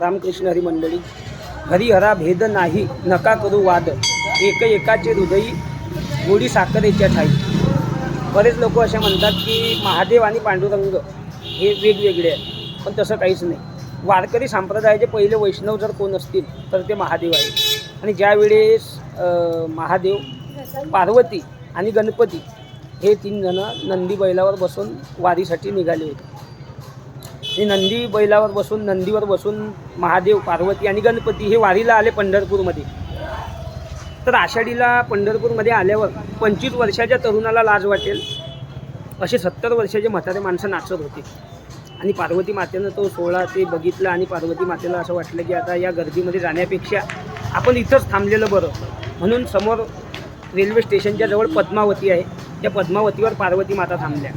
रामकृष्ण हरी मंडळी हरिहरा भेद नाही नका करू वाद. एक एकाचे हृदयी गोडी साखरेच्या ठाई. बरेच लोक असे म्हणतात की महादेव आणि पांडुरंग हे वेगवेगळे आहेत पण तसं काहीच नाही. वारकरी संप्रदायाचे पहिले वैष्णव जर कोण असतील तर ते महादेव आहे आणि ज्यावेळेस महादेव पार्वती आणि गणपती हे तीन जणं नंदी बैलावर बसून वारीसाठी निघाले होते. आणि नंदी बैलावर बसून नंदीवर बसून महादेव पार्वती आणि गणपती हे वारीला आले पंढरपूरमध्ये. तर आषाढीला पंढरपूरमध्ये आल्यावर पंचवीस वर्षाच्या तरुणाला लाज वाटेल. असे सत्तर वर्षाचे म्हातारे माणसं नाचत होते. आणि पार्वती मातेनं तो सोहळा ते बघितला आणि पार्वती मातेला असं वाटलं की आता या गर्दीमध्ये जाण्यापेक्षा आपण इथंच थांबलेलं बरं. म्हणून समोर रेल्वे स्टेशनच्या जवळ पद्मावती आहे. त्या पद्मावतीवर पार्वती माता थांबल्या.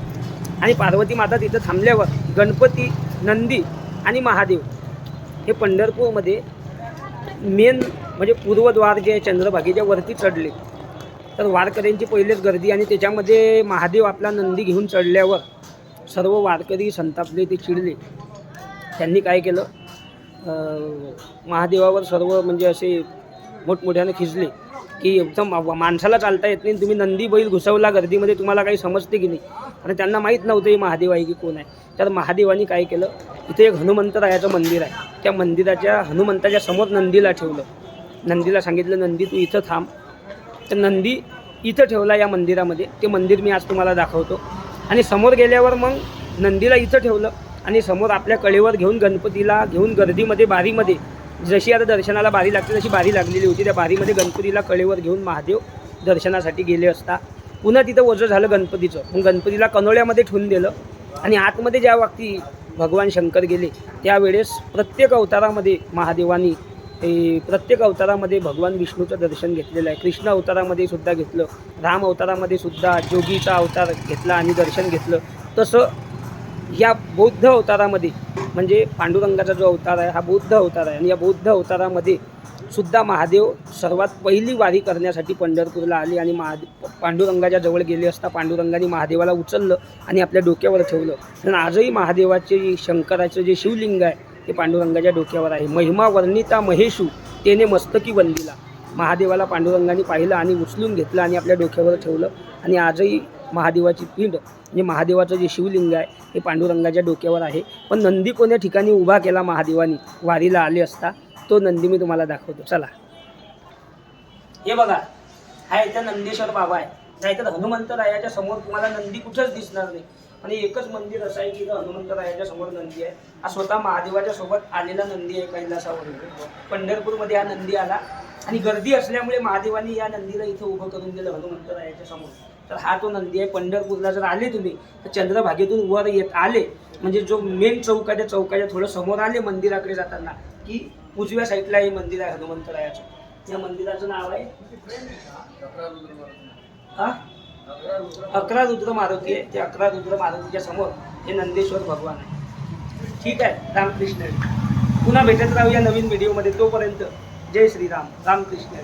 आणि पार्वती माता तिथं थांबल्यावर गणपती नंदी आणि महादेव हे पंढरपूरमध्ये मेन म्हणजे पूर्वद्वार जे आहे चंद्रभागेच्या वरती चढले. तर वारकऱ्यांची पहिलेच गर्दी आणि त्याच्यामध्ये महादेव आपला नंदी घेऊन चढल्यावर सर्व वारकरी संतापले ते चिडले. त्यांनी काय केलं? महादेवावर सर्व म्हणजे असे मोठमोठ्यानं खिचले की एकदम मा- माणसाला चालता येत नाही. तुम्ही नंदी बैल घुसवला गर्दीमध्ये तुम्हाला काही समजते की नाही? आणि त्यांना माहीत नव्हतं ही महादेव आहे की कोण आहे. तर महादेवानी काय केलं? इथे एक हनुमंतरायाचं मंदिर आहे. त्या मंदिराच्या हनुमंताच्या समोर नंदीला ठेवलं. नंदीला सांगितलं नंदी तू इथं थांब. तर नंदी इथं ठेवला या मंदिरामध्ये. ते मंदिर मी आज तुम्हाला दाखवतो. आणि समोर गेल्यावर मग नंदीला इथं ठेवलं. आणि समोर आपल्या कळेवर घेऊन गणपतीला घेऊन गर्दीमध्ये बारीमध्ये जशी आता दर्शनाला बारी लागते तशी बारी लागलेली होती. त्या बारीमध्ये गणपतीला कळेवर घेऊन महादेव दर्शनासाठी गेले असता. पुन्हा तिथं वजं झालं गणपतीचं. मग गणपतीला कनोळ्यामध्ये ठेवून दिलं आणि आतमध्ये ज्या वक्ती भगवान शंकर गेले त्यावेळेस प्रत्येक अवतारामध्ये महादेवानी प्रत्येक अवतारामध्ये भगवान विष्णूचं दर्शन घेतलेलं आहे. कृष्ण अवतारामध्ये सुद्धा घेतलं राम अवतारामध्ये सुद्धा जोगीचा अवतार घेतला आणि दर्शन घेतलं. तसं या बौद्ध अवतारामध्ये म्हणजे पांडुरंगाचा जो अवतार आहे हा बौद्ध अवतार आहे. आणि या बौद्ध अवतारामध्ये सुद्धा महादेव सर्वात पहिली वारी करण्यासाठी पंढरपूरला आले आणि महादे पांडुरंगाच्या जवळ गेले असता पांडुरंगाने महादेवाला उचललं आणि आपल्या डोक्यावर ठेवलं. आणि आजही महादेवाचे जे शंकराचं जे शिवलिंग आहे ते पांडुरंगाच्या डोक्यावर आहे. महिमा वर्णिता महेशू तेने मस्तकी वंदिला. महादेवाला पांडुरंगाने पाहिलं आणि उचलून घेतलं आणि आपल्या डोक्यावर ठेवलं. आणि आजही महादेवाची पिंड म्हणजे महादेवाचं जे शिवलिंग आहे हे पांडुरंगाच्या डोक्यावर आहे. पण नंदी कोण्या ठिकाणी उभा केला महादेवानी? वारीला आले असता तो नंदी मी तुम्हाला दाखवतो. चला. हे बघा हा इथं नंदेश्वर बाबा आहे. नाहीतर हनुमंतरायाच्या समोर तुम्हाला नंदी कुठंच दिसणार नाही. आणि एकच मंदिर असं आहे की इथं हनुमंतरायाच्या समोर नंदी आहे. हा स्वतः महादेवाच्या सोबत आलेला नंदी आहे कैलासावर पंढरपूरमध्ये हा नंदी आला. आणि गर्दी असल्यामुळे महादेवानी या नंदीला इथं उभं करून दिलं हनुमंतरायाच्या समोर. तर हा तो नंदी आहे. पंढरपूरला जर आले तुम्ही तर चंद्रभागेतून वर येत आले. म्हणजे जो मेन चौक आहे त्या चौकाच्या थोडं समोर आले मंदिराकडे जाताना की उजव्या साईडला हे मंदिर आहे हनुमंतरायाचं. या मंदिराचं नाव आहे? हा? अकरा रुद्र मारुती आहे. त्या अकरा रुद्र मारुतीच्या समोर हे नंदेश्वर भगवान आहे. ठीक आहे? रामकृष्ण. पुन्हा भेटत राहूया नवीन व्हिडिओमध्ये तोपर्यंत जय श्रीराम. रामकृष्ण.